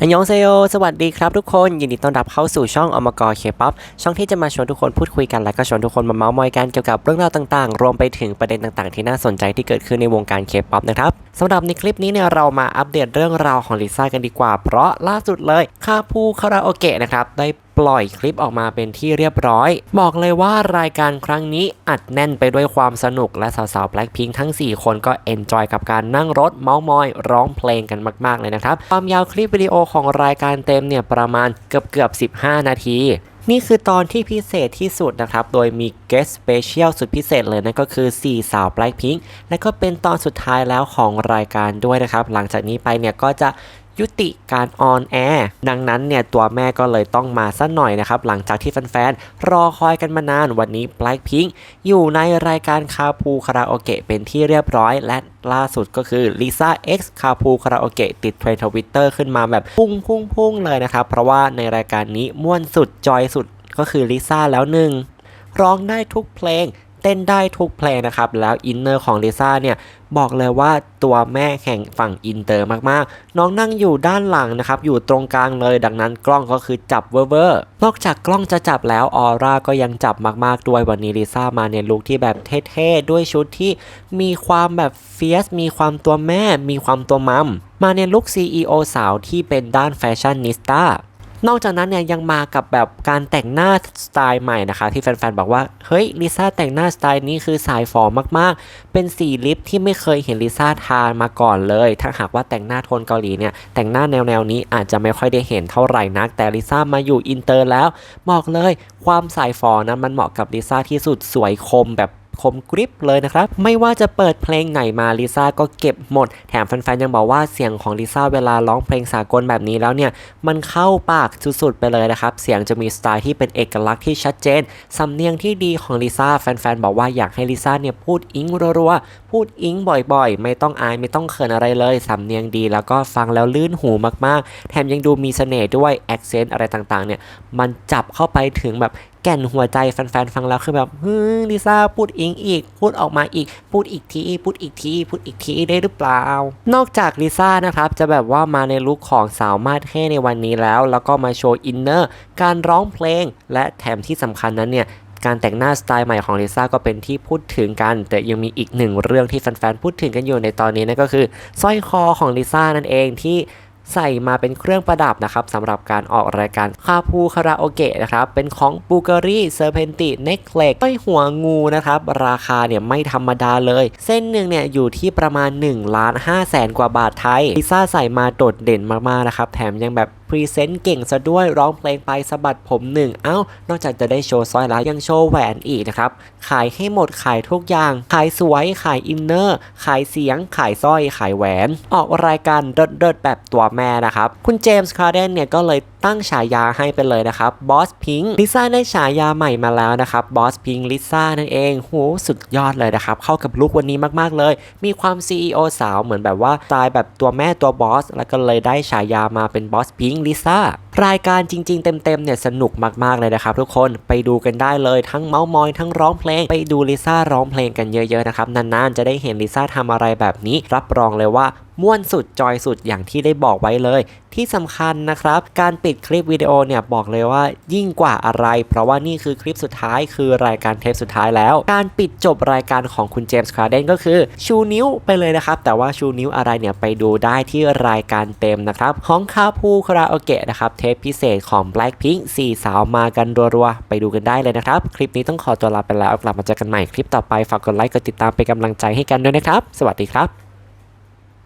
อันยองเซโยสวัสดีครับทุกคน ยินดีต้อนรับเข้าสู่ช่องอมกรเคป๊อปช่องที่จะมาชวนทุกคนพูดคุยกันและก็ชวนทุกคนมาเมาส์มอยกันเกี่ยวกับเรื่องราวต่างๆ รวมไปถึงประเด็นต่างๆ ที่น่าสนใจที่เกิดขึ้นในวงการเคป๊อปนะครับสำหรับในคลิปนี้เนี่ยเรามาอัปเดตเรื่องราวของลิซ่ากันดีกว่า เพราะล่าสุดเลยคาพูคาราโอเกะนะครับได้ ปล่อยคลิปออกมาเป็นที่เรียบร้อย บอกเลยว่ารายการครั้งนี้อัดแน่นไปด้วยความสนุกและสาวๆ Blackpink ทั้ง 4 คนก็เอนจอยกับการนั่งรถเมาส์มอย ร้องเพลงกันมากๆเลยนะครับ ความยาวคลิปวิดีโอของรายการเต็มเนี่ยประมาณเกือบเกือบ 15 นาทีนี่คือตอนที่พิเศษที่สุดนะครับ โดยมี guest special สุดพิเศษเลยนั่นก็คือ 4 สาว Blackpink และก็เป็นตอนสุดท้ายแล้วของรายการด้วยนะครับ หลังจากนี้ไปเนี่ยก็จะ ยุติการออนแอร์ดังนั้นเนี่ยตัวแม่ก็เลยต้องมาสักหน่อยนะครับ หลังจากที่แฟนๆ รอคอยกันมานานวันนี้ Blackpink อยู่ในรายการคาพูคาราโอเกะเป็นที่เรียบร้อยและล่าสุดก็คือ Lisa X คาพูคาราโอเกะติดเทรนด์ทวิตเตอร์ขึ้นมาแบบพุ่งพุ่งพุ่งเลยนะครับ เพราะว่าในรายการนี้ม่วนสุดจอยสุดก็คือลิซ่าแล้วหนึ่งร้องได้ทุกเพลง ต้นได้ทุกเพลงนะครับ แล้วอินเนอร์ของลิซ่าเนี่ยบอกเลยว่าตัวแม่แห่งฝั่งอินเตอร์มากๆ น้องนั่งอยู่ด้านหลังนะครับ อยู่ตรงกลางเลยดังนั้นกล้องก็คือจับเวอร์นอกจากกล้องจะจับแล้วออร่าก็ยังจับมากๆ ด้วยวันนี้ลิซ่ามาในลุคที่แบบเท่ๆ ด้วยชุดที่มีความแบบเฟียส มีความตัวแม่ มีความตัวมัม มาในลุค CEO สาวที่เป็นด้านแฟชั่นนิสต้า นอกจากนั้นเนี่ยยังมากับแบบการแต่งหน้าสไตล์ใหม่นะคะ ที่แฟนๆบอกว่า เฮ้ยลิซ่าแต่งหน้าสไตล์นี้คือสายฝอมากๆ เป็นสีลิปที่ไม่เคยเห็นลิซ่าทามาก่อนเลย ถ้าหากว่าแต่งหน้าโทนเกาหลีเนี่ยแต่งหน้าแนวๆนี้อาจจะไม่ค่อยได้เห็นเท่าไหร่นัก แต่ลิซ่ามาอยู่อินเตอร์แล้วบอกเลยความสายฝอนะมันเหมาะกับลิซ่าที่สุดสวยคมแบบ คมกริบเลยนะครับ ไม่ว่าจะเปิดเพลงไหนมาลิซ่าก็เก็บหมด แถมแฟนๆยังบอกว่าเสียงของลิซ่าเวลาร้องเพลงสากลแบบนี้แล้วเนี่ย มันเข้าปากสุดๆไปเลยนะครับ เสียงจะมีสไตล์ที่เป็นเอกลักษณ์ที่ชัดเจน สำเนียงที่ดีของลิซ่าแฟนๆบอกว่าอยากให้ลิซ่าเนี่ยพูดอิงรัวๆพูดอิงบ่อยๆ ไม่ต้องอายไม่ต้องเขินอะไรเลยสำเนียงดีแล้วก็ฟังแล้วลื่นหูมากๆ แถมยังดูมีเสน่ห์ด้วยแอคเซนต์อะไรต่างๆเนี่ยมันจับเข้าไปถึงแบบ แก่นหัวใจแฟนๆฟังแล้วคือแบบเฮ้ยลิซ่าพูดอิงอีก พูดออกมาอีก พูดอีกที พูดอีกที พูดอีกทีได้หรือเปล่า นอกจากลิซ่านะครับจะแบบว่ามาในลุคของสาวมาสเท่ในวันนี้แล้ว แล้วก็มาโชว์อินเนอร์การร้องเพลง และแถมที่สำคัญนั้นเนี่ยการแต่งหน้าสไตล์ใหม่ของลิซ่าก็เป็นที่พูดถึงกัน แต่ยังมีอีกหนึ่งเรื่องที่แฟนๆพูดถึงกันอยู่ในตอนนี้นั่นก็คือสร้อยคอของลิซ่านั่นเองที่ ใส่มาเป็นเครื่องประดับนะครับสำหรับการออกรายการคาพูคาราโอเกะนะครับเป็นของบูการีเซอร์เพนติเน็กเล็กต้อยหัวงูนะครับราคาเนี่ยไม่ธรรมดาเลย เส้นหนึ่งเนี่ยอยู่ที่ประมาณ1ล้าน5แสนกว่าบาทไทยพิซซ่าใส่มาโดดเด่นมากๆนะครับแถมยังแบบพรีเซนต์เก่งซะด้วยร้องเพลงไปสะบัดผมหนึ่งเอ้านอกจากจะได้โชว์สร้อยแล้วยังโชว์แหวนอีกนะครับ ขายให้หมดขายทุกอย่าง ขายสวยขายอินเนอร์ ขายเสียง ขายสร้อยขายแหวน ออกรายการเดิดๆแบบตัวแม่นะครับ คุณเจมส์คาร์เดนเนี่ยก็เลย ตั้งฉายาให้ไปเลยนะครับบอสพิงลิซ่าได้ฉายาใหม่มาแล้วนะครับบอสพิงลิซ่านั่นเองโหสุดยอดเลยนะครับเข้ากับลุควันนี้มากๆเลย มีความ CEO สาวเหมือนแบบว่าสไตล์แบบตัวแม่ตัวบอสแล้วก็เลยได้ฉายามาเป็นบอสพิงลิซ่ารายการจริง ๆ เต็มๆเนี่ยสนุกมากๆเลยนะครับทุกคนไปดูกันได้เลยทั้งเมาส์มอยทั้งร้องเพลง ไปดูลิซ่าร้องเพลงกันเยอะๆนะครับนานๆจะได้เห็นลิซ่าทำอะไรแบบนี้ รับรองเลยว่า ม่วนสุดจอยสุดอย่างที่ได้บอกไว้เลย ที่สำคัญนะครับ การปิดคลิปวิดีโอเนี่ยบอกเลยว่ายิ่งกว่าอะไร เพราะว่านี่คือคลิปสุดท้ายคือรายการเทปสุดท้ายแล้ว การปิดจบรายการของคุณเจมส์คาร์เดนก็คือชูนิ้วไปเลยนะครับ แต่ว่าชูนิ้วอะไรเนี่ยไปดูได้ที่รายการเต็มนะครับ ของคาพูคาราโอเกะนะครับเทปพิเศษของ Blackpink 4สาวมากันรัวๆไปดูกันได้เลยนะครับ คลิปนี้ต้องขอตัวลาไปแล้วกลับมาเจอกันใหม่คลิปต่อไปฝากกดไลค์กดติดตามเป็นกำลังใจให้กันด้วยนะครับ สวัสดีครับ